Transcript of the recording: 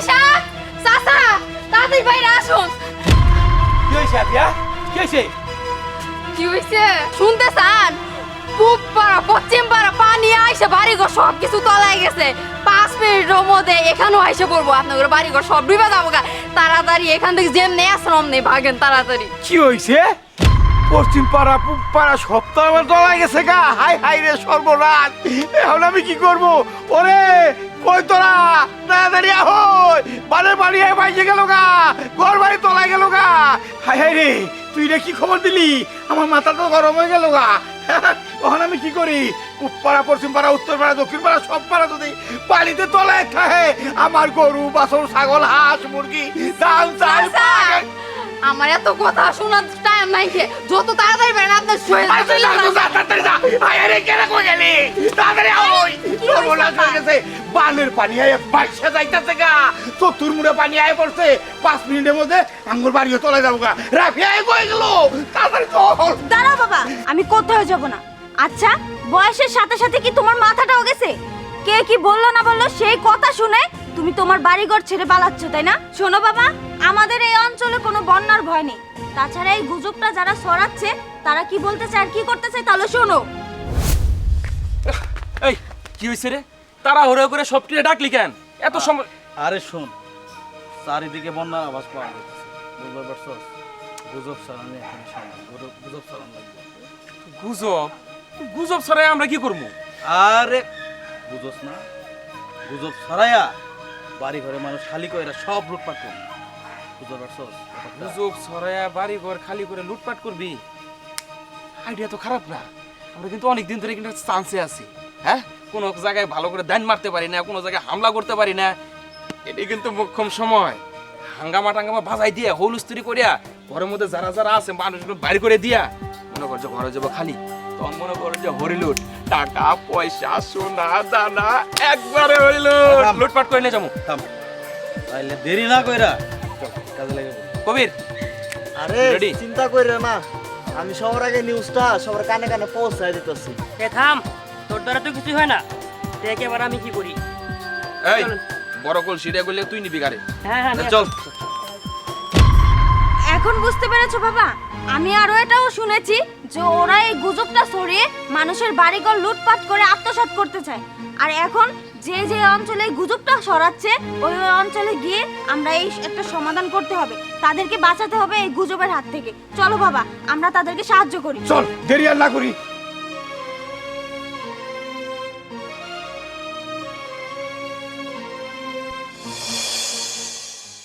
ঈশা চাচা তাড়াতাড়ি বাইরে আসুন। কি হয়েছে আপিয়া কি হয়েছে? কি হইছে শুনতে চান? পূব পাড়া পশ্চিম পাড়া পানি আইসে বাড়িঘর সব কিছু তলায় গেছে। পাঁচ মিনিটের মধ্যে এখানেও আইসে পড়ব আপনাদের বাড়িঘর সব ডুবে যাব। তাড়াতাড়ি এখান থেকে যেমনি আশ্রম নেই ভাগেন তাড়াতাড়ি। কি হয়েছে? পশ্চিম পাড়া পূব পাড়া সপ্তাহ আমার দলাই গেছে গা। হাই হাই রে সর্বনাশ। এখন আমি কি করব? ওরে কই তোরা? তাড়াতাড়ি বাড়ি বাইজে গেল গা ঘর বাড়ি তলাই গেল গা হাই হাই রে তুই রে কি খবর দিলি আমার মাথা তো গরম হয়ে গেল গা এখন আমি কি করি পূব পাড়া পশ্চিম পাড়া উত্তর পাড়া দক্ষিণ পাড়া সব পাড়া যদি পানিতে তলায় থাকে আমার গরু বাছর ছাগল হাঁস মুরগি ধান চাল পাট, আমার এত কথা শোনার টাইম নাই খে যত তাড়াতাড়ি আপনার শুয়ে তাড়াতাড়ি যা। আয়, আরে, কেন কই গেলি? তাড়াতাড়ি আয়। কি সর্বনাশ হয়ে গেছে। বানের পানি আয় বাইশে যাইতাছে গা। চতুর মুড়ে পানি আয় পড়ছে পাঁচ মিনিটের মধ্যে আঙ্গুর বাড়িও তলে যাব গা। রাফি আয় গেল? তাড়াতাড়ি চল দাঁড়াও বাবা আমি কোথাও যাব না। আচ্ছা বয়সের সাথে সাথে কি তোমার মাথাটাও গেছে? কে কি বলল না বলল সেই কথা শুনে তুমি তোমার বাড়িঘর ছেড়ে পালাচ্ছ তাই না? শোনো বাবা আমাদের এই অঞ্চলে কোনো বন্যার ভয় নেই। তাছাড়া এই গুজবটা যারা ছড়াচ্ছে তারা কি বলতে চায় আর কি করতে চায় তাহলে শোনো। এই কি হয়েছে রে? তারা হরে করে সব টিরে ডাকলি কেন? এত সময় আরে শোন চারিদিকে বন্যার আওয়াজ পাওয়া যাচ্ছে। বুঝতে পারছস? গুজব চালানি এখন গুজব- গুজব লাগবে। গুজব? গুজব ছড়াই আমরা কি করব? আরে বুঝোস না? গুজব ছড়াইয়া বাড়ি ঘরে মানুষ খালি করে এরা সব লুটপাট করবে। বুঝতে ব্যাপারটা? গুজব ছড়াইয়া বাড়ি ঘর খালি করে লুটপাট করবি? আইডিয়া তো খারাপ না। আমরা কিন্তু অনেক দিন ধরে কিন্তু চান্সে আছি। হ্যাঁ? কোনো জায়গায় ভালো করে দান মারতে পারি না কোনো জায়গায় হামলা করতে পারি না। এটাই কিন্তু মোক্ষম সময়। হাঙ্গামা টাঙ্গামা বাজাই দিয়া হলুস্তুরি করিয়া ঘরের মধ্যে যারা যারা আছে মানুষগুলো বাইর করে দিয়া মনে কর যে ঘরে যাব খালি তখন মনে কর যে হরিলুট টাকা পয়সা সোনা দানা একবারে রাম। লুটপাট করে নিয়ে যাব। থাম। তাইলে দেরি না কইরা কাজে লেগে। কবির আরে? চিন্তা কইরে না আমি সবার আগে নিউজটা সবার কানে কানে পৌঁছায় দিতেছি। এ থাম। তোর দ্বারা তো কিছু হয় না। দেখ এবার আমি কি করি? এই বড় কল সিরিয়া করলে তুই নিবি গাড়ি। হ্যাঁ হ্যাঁ চল। এখন বুঝতে পেরেছ বাবা? আমি আরও এটাও শুনেছি যে ওরা এই গুজবটা ছড়িয়ে মানুষের বাড়িঘর লুটপাট করে আত্মসাৎ করতে চায়। আর এখন যে যে অঞ্চলে এই গুজবটা ছড়াচ্ছে ওই ওই অঞ্চলে গিয়ে আমরা এই একটা সমাধান করতে হবে। তাদেরকে বাঁচাতে হবে এই গুজবের হাত থেকে। চলো বাবা আমরা তাদেরকে সাহায্য করি। চল দেরি আর না করি।